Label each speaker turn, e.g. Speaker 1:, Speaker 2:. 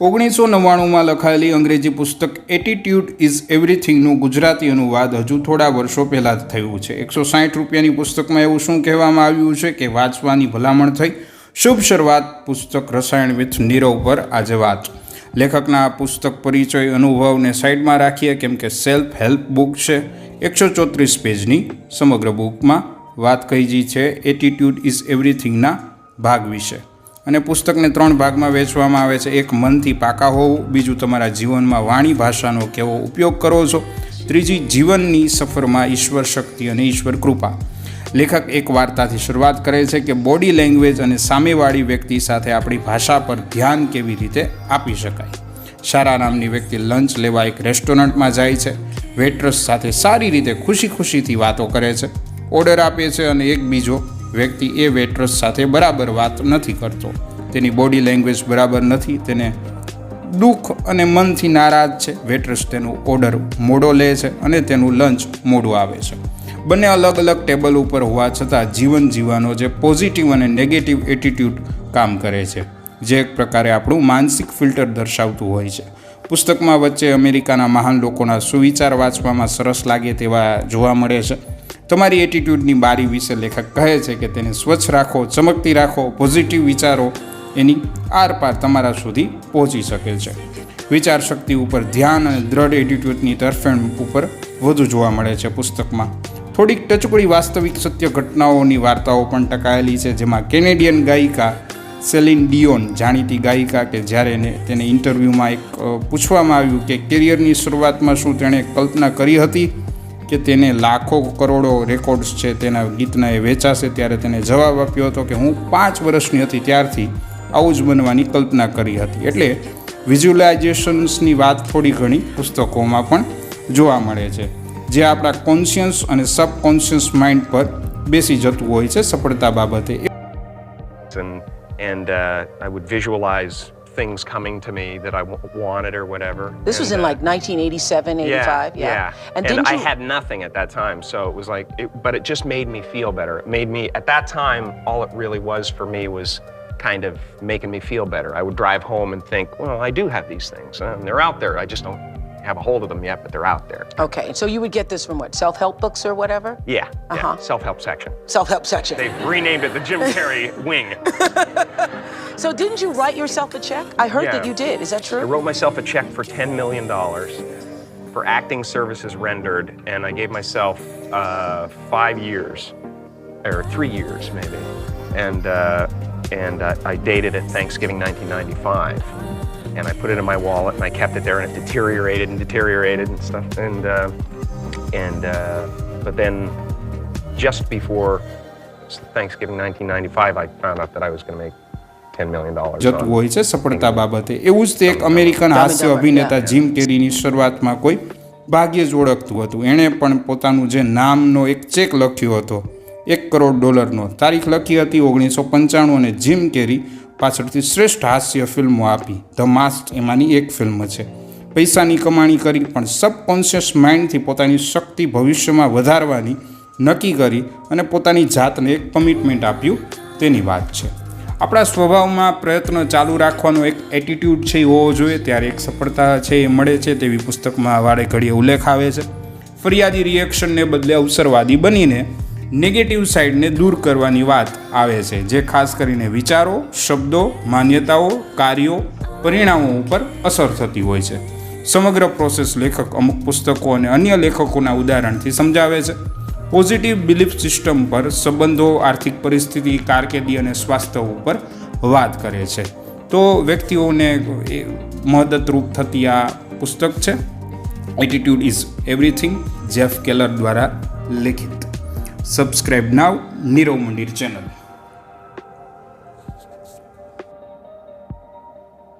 Speaker 1: ઓગણીસો નવ્વાણુંમાં લખાયેલી અંગ્રેજી પુસ્તક એટીટ્યુડ ઇઝ એવરીથિંગનું ગુજરાતી અનુવાદ હજુ થોડા વર્ષો પહેલાં જ થયું છે. એકસો સાઠ રૂપિયાની પુસ્તકમાં એવું શું કહેવામાં આવ્યું છે કે વાંચવાની ભલામણ થઈ? શુભ શરૂઆત પુસ્તક રસાયણ વિથ નીરવ પર આજે વાત. લેખકના પુસ્તક પરિચય અનુભવને સાઈડમાં રાખીએ કેમ કે સેલ્ફ હેલ્પ બુક છે. એકસો ચોત્રીસ પેજની સમગ્ર બુકમાં વાત કહીજી છે એટીટ્યુડ ઇઝ એવરીથિંગના ભાગ વિશે. અને પુસ્તકને ત્રણ ભાગમાં વેચવામાં આવે છે. એક મનથી પાકા હોવું, બીજું તમારા જીવનમાં વાણી ભાષાનો કેવો ઉપયોગ કરો છો? ત્રીજી, જીવનની સફરમાં ઈશ્વર શક્તિ અને ઈશ્વર કૃપા. લેખક એક વાર્તાથી શરૂઆત કરે છે કે બોડી લેંગ્વેજ અને સામેવાળી વ્યક્તિ સાથે આપણી ભાષા પર ધ્યાન કેવી રીતે આપી શકાય? સારા નામની વ્યક્તિ લંચ લેવા એક રેસ્ટોરન્ટમાં જાય છે. વેટ્રસ સાથે સારી રીતે ખુશી ખુશીથી વાતો કરે છે. ઓર્ડર આપે છે અને એક બીજો વ્યક્તિ એ વેટ્રસ સાથે બરાબર વાત નથી કરતો. તેની બોડી લેંગ્વેજ બરાબર નથી, તેને દુઃખ અને મનથી નારાજ છે. વેટ્રસ તેનો ઓર્ડર મોડો લે છે અને તેનું લંચ મોડું આવે છે. બંને અલગ અલગ ટેબલ ઉપર હોવા છતાં જીવન જીવવાનો જે પોઝિટિવ અને નેગેટિવ એટીટ્યૂડ કામ કરે છે. જે એક પ્રકારે આપણું માનસિક ફિલ્ટર દર્શાવતું હોય છે. પુસ્તકમાં વચ્ચે અમેરિકાના મહાન લોકોના સુવિચાર વાંચવામાં સરસ લાગે તેવા જોવા મળે છે. તમારી એટીટ્યૂડની બારી વિશે લેખક કહે છે કે તેને સ્વચ્છ રાખો, ચમકતી રાખો પોઝિટિવ વિચારો, એની આરપાર તમારા સુધી પહોંચી શકે છે. વિચાર શક્તિ ઉપર ધ્યાન અને દ્રઢ એટીટ્યૂડની તરફેણ ઉપર વધુ જોવા મળે છે પુસ્તકમાં. થોડીક ટચકડી વાસ્તવિક સત્ય ઘટનાઓની વાર્તાઓ પણ ટકાયેલી છે, જેમાં કેનેડિયન ગાયિકા સેલિન ડિયોન જાણીતી ગાયિકા કે જ્યારે તેને ઇન્ટરવ્યૂમાં એક પૂછવામાં આવ્યું કે કેરિયરની શરૂઆતમાં શું તેણે કલ્પના કરી હતી કે તેને લાખો કરોડો રેકોર્ડ્સ છે તેના ગીતના એ વેચાશે ત્યારે તેને જવાબ આપ્યો હતો કે હું પાંચ વર્ષની હતી ત્યારથી આવું જ બનવાની કલ્પના કરી હતી. એટલે વિઝ્યુલાઇઝેશન્સની વાત થોડી ઘણી પુસ્તકોમાં પણ જોવા મળે છે જે આપણા કોન્શિયસ અને સબકોન્શિયસ માઇન્ડ પર બેસી જતું હોય છે સફળતા બાબતે.
Speaker 2: And and uh, I would things coming to me that I w- wanted or whatever.
Speaker 3: This was in
Speaker 2: uh,
Speaker 3: like 1987, 85.
Speaker 2: yeah, yeah.
Speaker 3: And,
Speaker 2: And, I
Speaker 3: you?
Speaker 2: had nothing at that time, so it was like, it, but it just made me feel better. It made me at that time. All it really was for me was kind of making me feel better. I would drive home and think, well, I do have these things, and they're out there. I just don't have a hold of them yet, but they're out there.
Speaker 3: okay, so you would get this from what? Self help books or whatever?
Speaker 2: Yeah, yeah.
Speaker 3: Uh-huh.
Speaker 2: Self-help section.
Speaker 3: Self help section.
Speaker 2: They've renamed it the Jim Carrey wing.
Speaker 3: So didn't you write yourself a check? I heard that you did. Is that true?
Speaker 2: I wrote myself a check for $10 million for acting services rendered, and I gave myself uh, five years, or three years maybe. And, uh, and uh, I dated it Thanksgiving 1995 And I put it in my wallet and I kept it there, and it deteriorated and deteriorated and stuff. And, uh, and uh, but then just before Thanksgiving 1995, I found out that I was going to make $10 million.
Speaker 1: જતું
Speaker 2: on-
Speaker 1: હોય છે સફળતા બાબતે એવું જ તે એક American હાસ્ય અભિનેતા જીમ કેરીની શરૂઆતમાં કોઈ ભાગ્યે જ ઓળખતું હતું એણે પણ પોતાનું જે નામનો એક ચેક લખ્યો હતો એક કરોડ ડોલરનો તારીખ લખી હતી ઓગણીસો પંચાણું અને જીમ કેરી પાછળથી શ્રેષ્ઠ હાસ્ય ફિલ્મો આપી. ધ માસ્ટ એમાંની એક ફિલ્મ છે. પૈસાની કમાણી કરી, પણ સબકોન્શિયસ માઇન્ડથી પોતાની શક્તિ ભવિષ્યમાં વધારવાની નક્કી કરી અને પોતાની જાતને એક કમિટમેન્ટ આપ્યું, તેની વાત છે. આપણા સ્વભાવમાં પ્રયત્ન ચાલુ રાખવાનો એક એટીટ્યૂડ છે, એ હોવો જોઈએ. ત્યારે એક સફળતા છે, એ મળે છે, તેવી પુસ્તકમાં વારે ઘડીએ ઉલ્લેખ આવે છે. ફરિયાદી રિએક્શનને બદલે અવસરવાદી બનીને નેગેટિવ સાઈડને દૂર કરવાની વાત આવે છે, જે ખાસ કરીને વિચારો, શબ્દો, માન્યતાઓ, કાર્યો, પરિણામો ઉપર અસર થતી હોય છે. સમગ્ર પ્રોસેસ લેખક અમુક પુસ્તકો અને અન્ય લેખકોના ઉદાહરણથી સમજાવે છે. પોઝિટિવ બિલીફ સિસ્ટમ પર સંબંધો, આર્થિક પરિસ્થિતિ, કારકિર્દી અને સ્વાસ્થ્ય ઉપર વાત કરે છે. તો વ્યક્તિઓને એ મદદરૂપ થતી આ પુસ્તક છે. Attitude is everything Jeff Keller દ્વારા લિખિત. સબસ્ક્રાઇબ નાવ નીરવ મંદિર ચેનલ.